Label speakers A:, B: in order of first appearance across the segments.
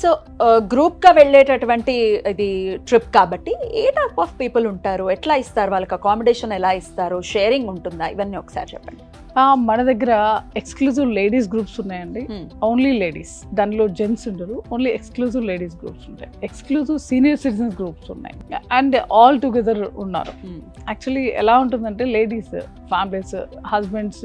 A: So గ్రూప్గా uh, వెళ్ళేటటువంటి ఇది ట్రిప్ కాబట్టి ఏ టైప్ ఆఫ్ పీపుల్ ఉంటారు? ఎట్లా ఇస్తారు? వాళ్ళకి అకామిడేషన్ ఎలా ఇస్తారు? షేరింగ్ ఉంటుందా? ఇవన్నీ ఒకసారి చెప్పండి.
B: మన దగ్గర ఎక్స్క్లూజివ్ లేడీస్ గ్రూప్స్ ఉన్నాయండి.
A: Hmm.
B: ఓన్లీ లేడీస్ దానిలో జెంట్స్ ఉండరు. ఓన్లీ ఎక్స్క్లూజివ్ లేడీస్ గ్రూప్స్ ఉంటాయి. ఎక్స్క్లూజివ్ సీనియర్ సిటిజన్స్ గ్రూప్స్ ఉన్నాయి. అండ్ ఆల్ టుగెదర్ ఉన్నారు. యాక్చువల్లీ ఎలా ఉంటుందంటే లేడీస్ ఫ్యామిలీస్ హస్బెండ్స్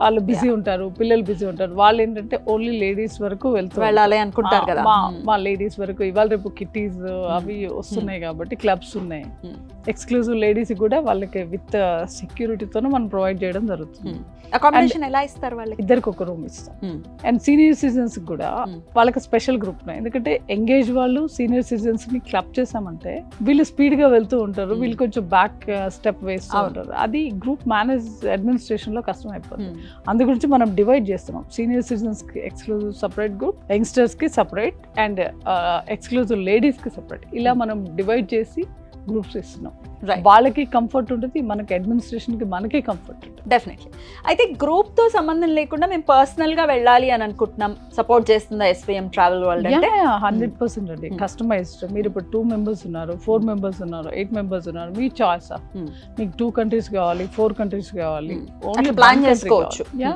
B: వాళ్ళు బిజీ ఉంటారు పిల్లలు బిజీ ఉంటారు. వాళ్ళు ఏంటంటే ఓన్లీ లేడీస్ వరకు వెళ్తూ
A: వెళ్ళాలి అనుకుంటారు కదా.
B: మా లేడీస్ వరకు ఇవాళ రేపు కిట్టీస్ అవి వస్తున్నాయి కాబట్టి క్లబ్స్ ఉన్నాయి.
A: Hmm.
B: ఎక్స్క్లూజివ్ లేడీస్ కూడా వాళ్ళకి విత్ సెక్యూరిటీతోనే మనం ప్రొవైడ్ చేయడం జరుగుతుంది.
A: అకామిడేషన్ ఎలా ఇస్తారు వాళ్ళకి
B: ఇద్దరికి ఒక రూమ్ ఇస్తాం. అండ్ సీనియర్ సిటిజన్స్ కూడా
A: Hmm.
B: వాళ్ళకి స్పెషల్ గ్రూప్ ఎందుకంటే ఎంగేజ్ వాళ్ళు సీనియర్ సిటిజన్స్ని క్లబ్ చేసామంటే వీళ్ళు స్పీడ్గా వెళ్తూ ఉంటారు
A: Hmm.
B: వీళ్ళు కొంచెం బ్యాక్ స్టెప్ వేస్తూ
A: అవును.
B: ఉంటారు అది గ్రూప్ మేనేజ్ అడ్మినిస్ట్రేషన్లో కష్టం అయిపోతుంది
A: మ్మ్.
B: అందు గురించి మనం డివైడ్ చేస్తున్నాం సీనియర్ సిటిజన్స్కి ఎక్స్క్లూజివ్ సపరేట్ గ్రూప్ యంగ్స్టర్స్కి సపరేట్ అండ్ ఎక్స్క్లూజివ్ లేడీస్కి సపరేట్ ఇలా
A: Hmm.
B: మనం డివైడ్ చేసి గ్రూప్స్ ఇస్తున్నాం. వాళ్ళకి కంఫర్ట్ ఉంటుంది మనకి అడ్మినిస్ట్రేషన్కి మనకి కంఫర్ట్ ఉంటుంది.
A: డెఫినెట్లీ అయితే గ్రూప్తో సంబంధం లేకుండా మేము పర్సనల్గా వెళ్ళాలి అని అనుకుంటున్నాం. సపోర్ట్ చేస్తుందా ఎస్విఎం ట్రావెల్ వరల్డ్ అంటే?
B: హండ్రెడ్ పర్సెంట్ అండి.
A: Hmm.
B: కస్టమైజ్డ్ మీరు ఇప్పుడు టూ మెంబర్స్ ఉన్నారు ఫోర్ మెంబర్స్ ఉన్నారు ఎయిట్ మెంబర్స్ ఉన్నారు. మీ చాయిస్
A: Hmm.
B: మీకు టూ కంట్రీస్ కావాలి ఫోర్ కంట్రీస్ కావాలి.
A: Hmm. అట్లా plan చేసుకోవచ్చు.
B: యా